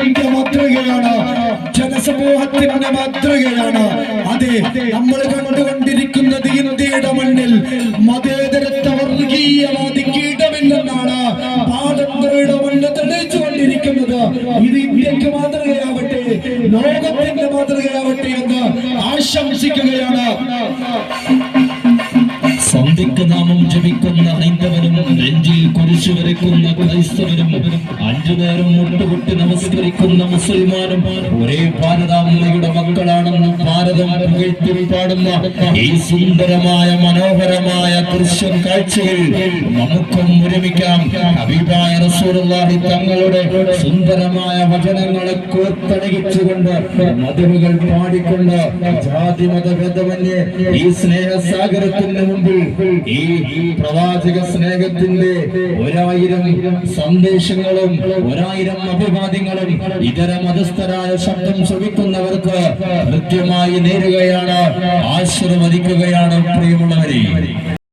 India മാതൃകയാണ്. ജനസമൂഹത്തിന്റെ മാതൃകയാണ്. അതെ നമ്മൾ കണ്ടുകൊണ്ടിരിക്കുന്നത് ഇന്ത്യയുടെ മണ്ണിൽ മതേതരത്വ വർഗീയവാദി കീടമില്ലെന്നാണ് പാടങ്ങളുടെ മണ്ണ് തെളിയിച്ചു കൊണ്ടിരിക്കുന്നത് ഇത് ഇന്ത്യയ്ക്ക് മാതൃകയാവട്ടെ ലോകത്തിന്റെ മാതൃകയാവട്ടെ എന്ന് ആശംസിക്കുകയാണ്. കുരിശു വരയ്ക്കുന്ന ക്രൈസ്തവരും അഞ്ചു നേരം മുട്ടുകുട്ടി നമസ്കരിക്കുന്ന മുസൽമാനും ഒരേ ഭാരതാമ്മയുടെ മക്കളാണെന്ന് ഭാരതം പുകഴ്ത്തി പാടുന്ന ഈ സുന്ദരമായ മനോഹരമായ ക്രിസ്ത്യൻ കാഴ്ചകൾ നമുക്കും ഒരുമിക്കാം. ഹബീബായ റസൂലുള്ളാഹി തങ്ങളുടെ സുന്ദരമായ വചനങ്ങളെ കോർത്തണകിച്ചുകൊണ്ട് മതിലുകൾ പാടിക്കൊണ്ട് ജാതി മതഭേദമന്യേ ഈ സ്നേഹസാഗരത്തിന് മുമ്പിൽ ഈ പ്രവാചക സ്നേഹത്തിന്റെ ഒരായിരം സന്ദേശങ്ങളും ഒരായിരം അഭിവാദ്യങ്ങളും ഇതര മതസ്ഥരായ ശബ്ദം ശ്രമിക്കുന്നവർക്ക് കൃത്യമായി നേരുകയാണ് ആശീർവദിക്കുകയാണ് പ്രിയമുള്ളവരെ.